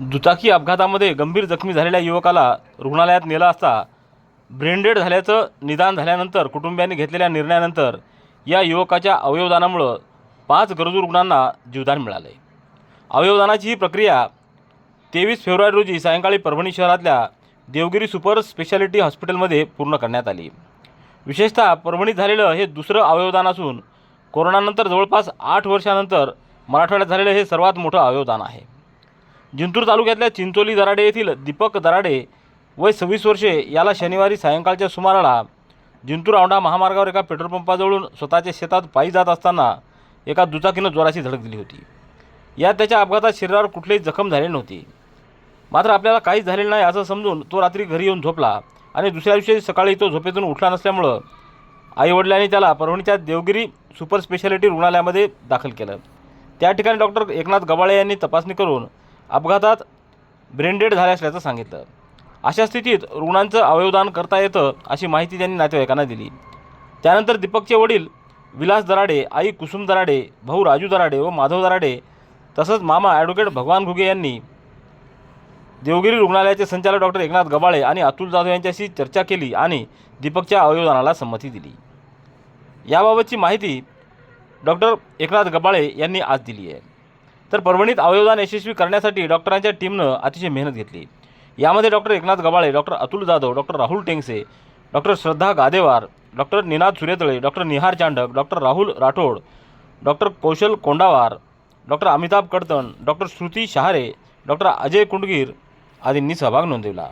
दुचाकी अपघातामध्ये गंभीर जखमी झालेल्या युवकाला रुग्णालयात नेलं असता ब्रेनडेड झाल्याचं निदान झाल्यानंतर कुटुंबियांनी घेतलेल्या निर्णयानंतर या युवकाच्या अवयवदानामुळं पाच गरजू रुग्णांना जीवदान मिळाले अवयवदानाची ही प्रक्रिया तेवीस फेब्रुवारी रोजी सायंकाळी परभणी शहरातल्या देवगिरी सुपर स्पेशालिटी हॉस्पिटलमध्ये पूर्ण करण्यात आली. विशेषतः परभणीत झालेलं हे दुसरं अवयवदान असून कोरोनानंतर जवळपास आठ वर्षानंतर मराठवाड्यात झालेलं हे सर्वात मोठं अवयवदान आहे. जिंतूर तालुक्यातल्या चिंचोली दराडे येथील दीपक दराडे वय सव्वीस वर्षे याला शनिवारी सायंकाळच्या सुमाराला जिंतूर औंढा महामार्गावर एका पेट्रोल पंपाजवळून स्वतःच्या शेतात पायी जात असताना एका दुचाकीनं जोराची धडक दिली होती. यात त्याच्या अपघातात शरीरावर कुठलीही जखम झालेली नव्हती. मात्र आपल्याला काहीच झालेलं नाही असं समजून तो रात्री घरी येऊन झोपला आणि दुसऱ्या दिवशी सकाळी तो झोपेतून उठला नसल्यामुळं आईवडिलांनी त्याला परभणीच्या देवगिरी सुपर स्पेशालिटी रुग्णालयामध्ये दाखल केलं. त्या ठिकाणी डॉक्टर एकनाथ गबाळे यांनी तपासणी करून अपघातात ब्रेनडेड झाले असल्याचं सांगितलं. अशा स्थितीत रुग्णांचं अवयवदान करता येतं अशी माहिती त्यांनी नातेवाईकांना दिली. त्यानंतर दीपकचे वडील विलास दराडे आई कुसुम दराडे भाऊ राजू दराडे व माधव दराडे तसंच मामा ॲडव्होकेट भगवान घुगे यांनी देवगिरी रुग्णालयाचे संचालक डॉक्टर एकनाथ गबाळे आणि अतुल जाधव यांच्याशी चर्चा केली आणि दीपकच्या अवयवदानाला संमती दिली. याबाबतची माहिती डॉक्टर एकनाथ गबाळे यांनी आज दिली आहे. तर परभणीत अवयवदान यशस्वी करण्यासाठी डॉक्टरांच्या टीमनं अतिशय मेहनत घेतली. यामध्ये doctor Eknath Gabale doctor Atul Jadhav doctor Rahul Tengse doctor Shraddha Gadewar doctor Ninad Suretale doctor Nihar Chandak doctor Rahul Rathod doctor Kaushal Kondawar doctor Amitabh Kadtan doctor Shruti Shahare doctor Ajay Kundgir आदींनी सहभाग नोंदवला.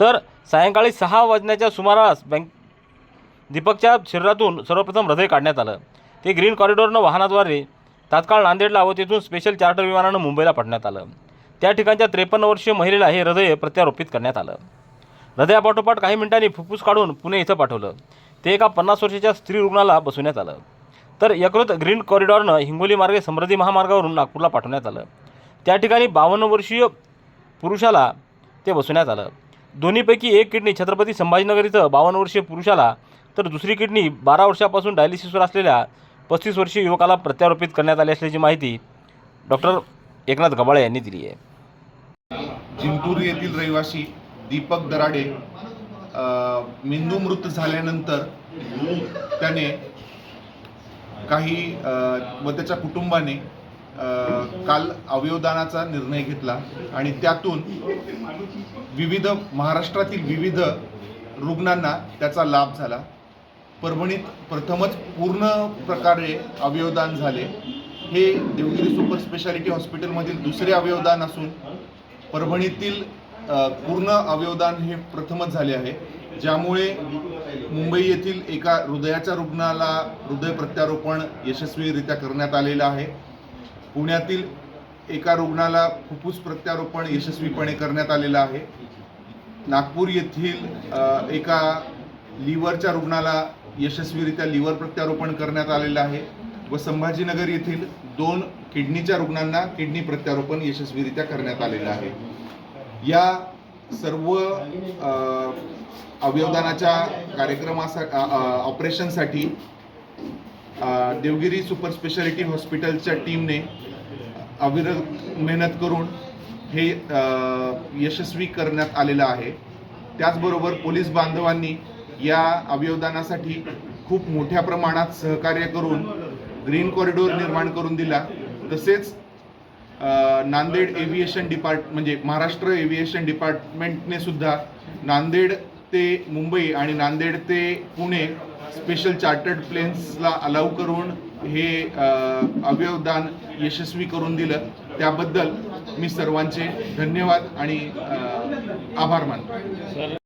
तर सायंकाळी सहा वाजण्याच्या सुमारास bank दीपकच्या शरीरातून सर्वप्रथम हृदय काढण्यात आलं. ते ग्रीन कॉरिडॉरनं वाहनाद्वारे तात्काळ नांदेडला व तेथून स्पेशल चार्टर विमानानं मुंबईला पाठवण्यात आलं. त्या ठिकाणच्या त्रेपन्न वर्षीय महिलेला हे हृदय प्रत्यारोपित करण्यात आलं. हृदयापाठोपाठ काही मिनिटांनी फुफ्फुस काढून पुणे इथं पाठवलं. ते एका पन्नास वर्षाच्या स्त्री रुग्णाला बसवण्यात आलं. तर यकृत ग्रीन कॉरिडॉरनं हिंगोली मार्गे समृद्धी महामार्गावरून नागपूरला पाठवण्यात आलं. त्या ठिकाणी बावन्न वर्षीय पुरुषाला ते बसवण्यात आलं. दोन्हीपैकी एक किडनी छत्रपती संभाजीनगर इथं बावन्न वर्षीय पुरुषाला तर दुसरी किडनी बारा वर्षापासून डायलिसिसवर असलेल्या पस्तीस वर्षीय युवकाला प्रत्यारोपित करण्यात आली असल्याची माहिती डॉक्टर एकनाथ गबाळे यांनी दिली आहे. जिंतूर येथील रहिवासी दीपक दराडे मेंदू मृत झाल्यानंतर त्याने काही व त्याच्या कुटुंबाने काल अवयवदानाचा निर्णय घेतला आणि त्यातून विविध महाराष्ट्रातील विविध रुग्णांना त्याचा लाभ झाला. परभणीत प्रथमच पूर्ण प्रकारे अवयवदान झाले. हे देवगिरी सुपर स्पेशालिटी हॉस्पिटलमधील दुसरे अवयवदान असून परभणीतील पूर्ण अवयवदान हे प्रथमच झाले आहे. ज्यामुळे मुंबई येथील एका हृदयाच्या रुग्णाला हृदय प्रत्यारोपण यशस्वीरित्या करण्यात आलेलं आहे. पुण्यातील एका रुग्णाला फुफ्फुस प्रत्यारोपण यशस्वीपणे करण्यात आलेलं आहे. नागपूर येथील एका लिव्हरच्या रुग्णाला यशस्वीरित्या लिव्हर प्रत्यारोपण करण्यात आलेलं आहे व संभाजीनगर येथील दोन किडनीच्या रुग्णांना किडनी प्रत्यारोपण यशस्वीरित्या करण्यात आलेलं आहे. या सर्व अवयवदानाच्या कार्यक्रमासा ऑपरेशनसाठी देवगिरी सुपर स्पेशालिटी हॉस्पिटलच्या टीमने अविरत मेहनत करून हे यशस्वी करण्यात आलेलं आहे. त्याचबरोबर पोलीस बांधवांनी या अवयवदानासाठी खूप मोठ्या प्रमाणात सहकार्य करून ग्रीन कॉरिडोर निर्माण करून दिला. तसेच नांदेड एव्हिएशन डिपार्ट म्हणजे महाराष्ट्र एव्हिएशन डिपार्टमेंटने सुद्धा नांदेड ते मुंबई आणि नांदेड ते पुणे स्पेशल चार्टर्ड प्लेन्सला अलाव करून हे अवयवदान यशस्वी करून दिलं. त्याबद्दल मी सर्वांचे धन्यवाद आणि आभार मानतो.